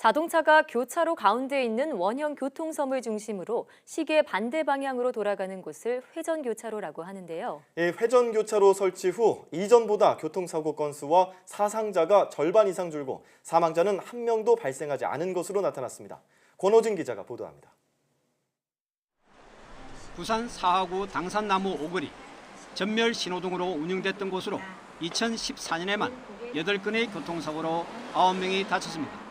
자동차가 교차로 가운데 있는 원형 교통섬을 중심으로 시계 반대 방향으로 돌아가는 곳을 회전 교차로라고 하는데요. 이 회전 교차로 설치 후 이전보다 교통사고 건수와 사상자가 절반 이상 줄고 사망자는 한 명도 발생하지 않은 것으로 나타났습니다. 권호진 기자가 보도합니다. 부산 사하구 당산나무 오거리 전멸 신호등으로 운영됐던 곳으로 2014년에만 8건의 교통사고로 9명이 다쳤습니다.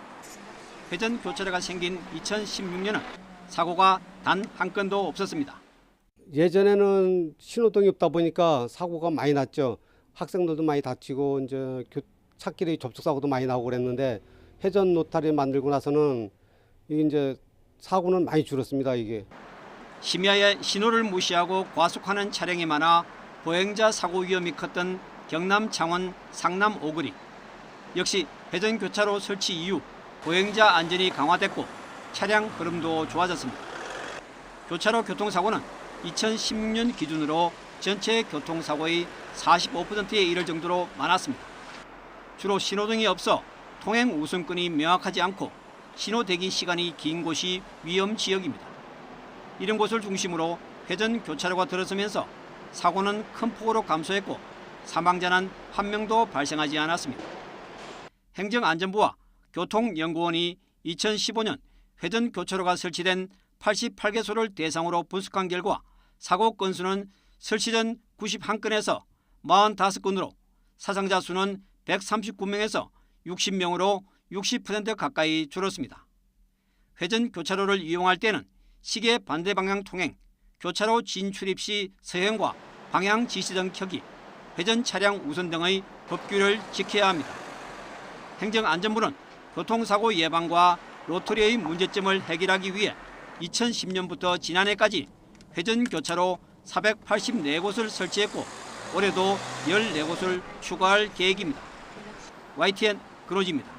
회전 교차로가 생긴 2016년은 사고가 단 한 건도 없었습니다. 예전에는 신호등이 없다 보니까 사고가 많이 났죠. 학생들도 많이 다치고 이제 교, 차길의 접촉 사고도 많이 나고 그랬는데 회전 노타리 만들고 나서는 이게 이제 사고는 많이 줄었습니다. 이게. 심야에 신호를 무시하고 과속하는 차량이 많아 보행자 사고 위험이 컸던 경남 창원 상남 오거리. 역시 회전 교차로 설치 이후 보행자 안전이 강화됐고 차량 흐름도 좋아졌습니다. 교차로 교통사고는 2016년 기준으로 전체 교통사고의 45%에 이를 정도로 많았습니다. 주로 신호등이 없어 통행 우선권이 명확하지 않고 신호 대기 시간이 긴 곳이 위험 지역입니다. 이런 곳을 중심으로 회전 교차로가 들어서면서 사고는 큰 폭으로 감소했고 사망자는 한 명도 발생하지 않았습니다. 행정안전부와 교통연구원이 2015년 회전 교차로가 설치된 88개소를 대상으로 분석한 결과 사고 건수는 설치 전 91건에서 45건으로 사상자 수는 139명에서 60명으로 60% 가까이 줄었습니다. 회전 교차로를 이용할 때는 시계 반대 방향 통행, 교차로 진출입 시 서행과 방향 지시 등 켜기, 회전 차량 우선 등의 법규를 지켜야 합니다. 행정안전부는 교통사고 예방과 로터리의 문제점을 해결하기 위해 2010년부터 지난해까지 회전 교차로 484곳을 설치했고 올해도 14곳을 추가할 계획입니다. YTN 근호지입니다.